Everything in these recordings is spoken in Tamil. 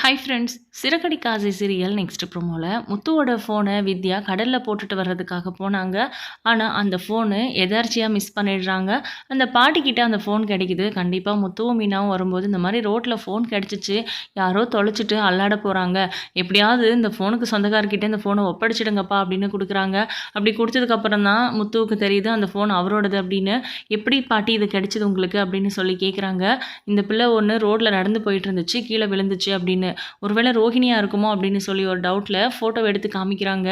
Hi friends Siragadi Kasi serial next ப்ரோமோவில் முத்துவோட ஃபோனை வித்யா கடலில் போட்டுட்டு வர்றதுக்காக போனாங்க. ஆனால் அந்த ஃபோனு எதார்ச்சியாக மிஸ் பண்ணிடுறாங்க. அந்த பாட்டிக்கிட்ட அந்த ஃபோன் கிடைக்குது. கண்டிப்பாக முத்துவும் மீனாவும் வரும்போது இந்த மாதிரி ரோட்டில் ஃபோன் கிடச்சிச்சு. யாரோ தொலைச்சிட்டு அல்லாட போகிறாங்க எப்படியாவது இந்த ஃபோனுக்கு சொந்தக்காரர்கிட்ட இந்த ஃபோனை ஒப்படைச்சிடுங்கப்பா அப்படின்னு கொடுக்குறாங்க. அப்படி கொடுத்ததுக்கப்புறம் தான் முத்துவுக்கு தெரியுது அந்த ஃபோன் அவரோடது அப்படின்னு. எப்படி பாட்டி இது கிடைச்சிது உங்களுக்கு அப்படின்னு சொல்லி கேட்குறாங்க இந்த பிள்ளை ஒன்று ரோட்டில் நடந்து போயிட்டு இருந்துச்சு கீழே விழுந்துச்சு அப்படின்னு ஒருவேளை ரோஹிணியாக இருக்குமோ அப்படின்னு சொல்லி ஒரு டவுட்டில் ஃபோட்டோவை எடுத்து காமிக்கிறாங்க.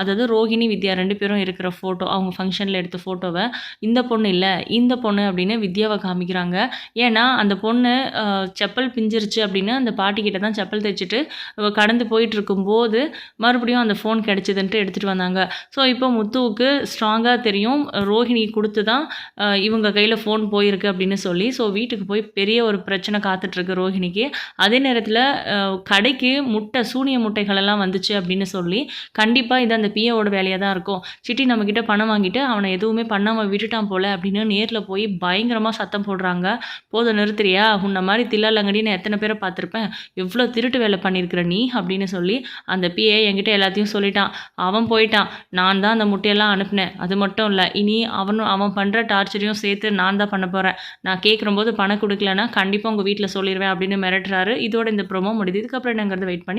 அதாவது ரோஹிணி வித்யா ரெண்டு பேரும் இருக்கிற ஃபோட்டோ அவங்க ஃபங்க்ஷனில் எடுத்த ஃபோட்டோவை இந்த பொண்ணு இல்லை இந்த பொண்ணு அப்படின்னு வித்யாவை காமிக்கிறாங்க. ஏன்னா அந்த பொண்ணு செப்பல் பிஞ்சிருச்சு அப்படின்னு அந்த பாட்டிக்கிட்ட தான் செப்பல் தைச்சிட்டு கடந்து போயிட்டு இருக்கும்போது மறுபடியும் அந்த ஃபோன் கிடச்சிதுன்ட்டு எடுத்துகிட்டு வந்தாங்க. ஸோ இப்போ முத்துவுக்கு ஸ்ட்ராங்காக தெரியும். ரோஹிணி கொடுத்து தான் இவங்க கையில் ஃபோன் போயிருக்கு அப்படின்னு சொல்லி ஸோ வீட்டுக்கு போய் பெரிய ஒரு பிரச்சனை காத்துட்ருக்கு ரோஹிணிக்கு. அதே நேரத்தில் கடைக்கு முட்டை சூனிய முட்டைகளெல்லாம் வந்துச்சு அப்படின்னு சொல்லி கண்டிப்பாக இது அந்த பிஏவோட வேலையாக தான் இருக்கும். சிட்டி நம்மக்கிட்ட பணம் வாங்கிட்டு அவனை எதுவுமே பண்ணாமல் விட்டுட்டான் போல அப்படின்னு நேரில் போய் பயங்கரமாக சத்தம் போடுறாங்க. போதும் நிறுத்துறியா? உன்ன மாதிரி தில்லாலங்கடி நான் எத்தனை பேரை பார்த்துருப்பேன்? எவ்வளோ திருட்டு வேலை பண்ணியிருக்கிற நீ? அப்படின்னு சொல்லி அந்த பிஏ என்கிட்ட எல்லாத்தையும் சொல்லிட்டான். அவன் போயிட்டான். நான் தான் அந்த முட்டையெல்லாம் அனுப்பினேன். அது மட்டும் இல்லை இனி அவனும் அவன் பண்ணுற டார்ச்சரையும் சேர்த்து நான் தான் பண்ண போகிறேன் நான் கேட்குறம்போது பணம் கொடுக்கலன்னா கண்டிப்பாக உங்கள் வீட்டில் சொல்லிடுவேன் அப்படின்னு மிரட்டுறாரு. இதோட இந்த ப்ரோமோ முடியுது. இதுக்கப்புறம் என்னங்கிறத வெயிட் பண்ணி